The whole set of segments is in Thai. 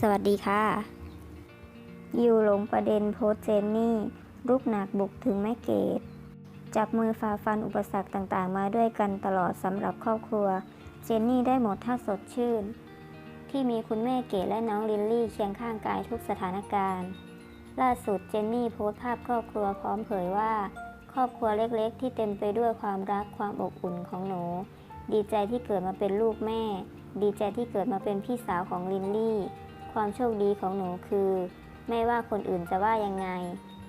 สวัสดีค่ะ ยิวหลงประเด็นโพสเจนนี่ลุกหนักบุกถึงแม่เกดจับมือฝ่าฟันอุปสรรคต่างๆ มาด้วยกันตลอดสำหรับครอบครัว เจนนี่ได้หมดท่าสดชื่น ที่มีคุณแม่เกดและน้องลิลลี่เคียงข้างกายทุกสถานการณ์ ล่าสุดเจนนี่โพสภาพครอบครัวพร้อมเผยว่า ครอบครัวเล็กๆ ที่เต็มไปด้วยความรักความอบอุ่นของหนูดีใจที่เกิดมาเป็นลูกแม่ ดีใจที่เกิดมาเป็นพี่สาวของลินลี่ ความโชคดีของหนูคือ ไม่ว่าคนอื่นจะว่ายังไง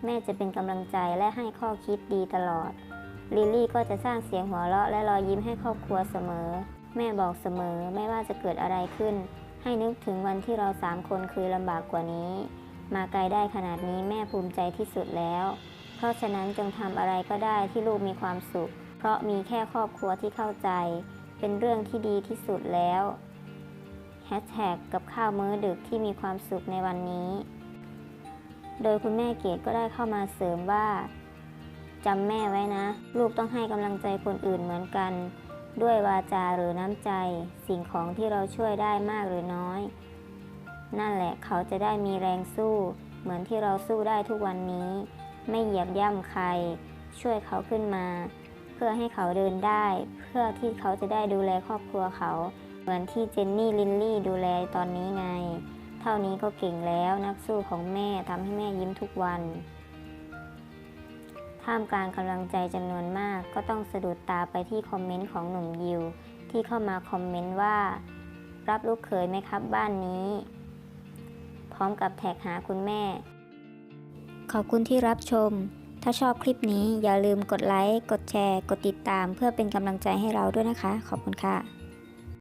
แม่จะเป็นกำลังใจและให้ข้อคิดดีตลอด ลิลลี่ก็จะสร้างเสียงหัวเราะและรอยยิ้มให้ครอบครัวเสมอ แม่บอกเสมอไม่ว่าจะเกิดอะไรขึ้น ให้นึกถึงวันที่เราสามคนเคยลำบากกว่านี้ มาไกลได้ขนาดนี้แม่ภูมิใจที่สุดแล้ว เพราะฉะนั้นจงทำอะไรก็ได้ที่ลูกมีความสุข เพราะมีแค่ครอบครัวที่เข้าใจ เป็นเรื่องที่ดีที่สุดแล้ว แฮชแท็กกับข้าวมื้อดึกที่มีความสุขในวันนี้ โดยคุณแม่เกดก็ได้เข้ามาเสริมว่าจำแม่ไว้นะ ลูกต้องให้กำลังใจคนอื่นเหมือนกัน ด้วยวาจาหรือน้ำใจ สิ่งของที่เราช่วยได้มากหรือน้อย นั่นแหละเขาจะได้มีแรงสู้ เหมือนที่เราสู้ได้ทุกวันนี้ ไม่เหยียบย่ำใคร ช่วยเขาขึ้นมา เพื่อให้เขาเดินได้ เพื่อที่เขาจะได้ดูแลครอบครัวเขา เหมือนที่เจนนี่ลินลี่ดูแลตอนนี้ไง เท่านี้ก็เก่งแล้วนักสู้ของแม่ทำให้แม่ยิ้มทุกวัน ท่ามกลางกำลังใจจำนวนมากก็ต้องสะดุดตาไปที่คอมเมนต์ของหนุ่มยิว ที่เข้ามาคอมเมนต์ว่า รับลูกเขยไหมครับบ้านนี้ พร้อมกับแท็กหาคุณแม่ ขอบคุณที่รับชมถ้าชอบคลิปนี้อย่าลืมกดไลค์ กดแชร์ กดติดตาม เพื่อเป็นกำลังใจให้เราด้วยนะคะ ขอบคุณค่ะ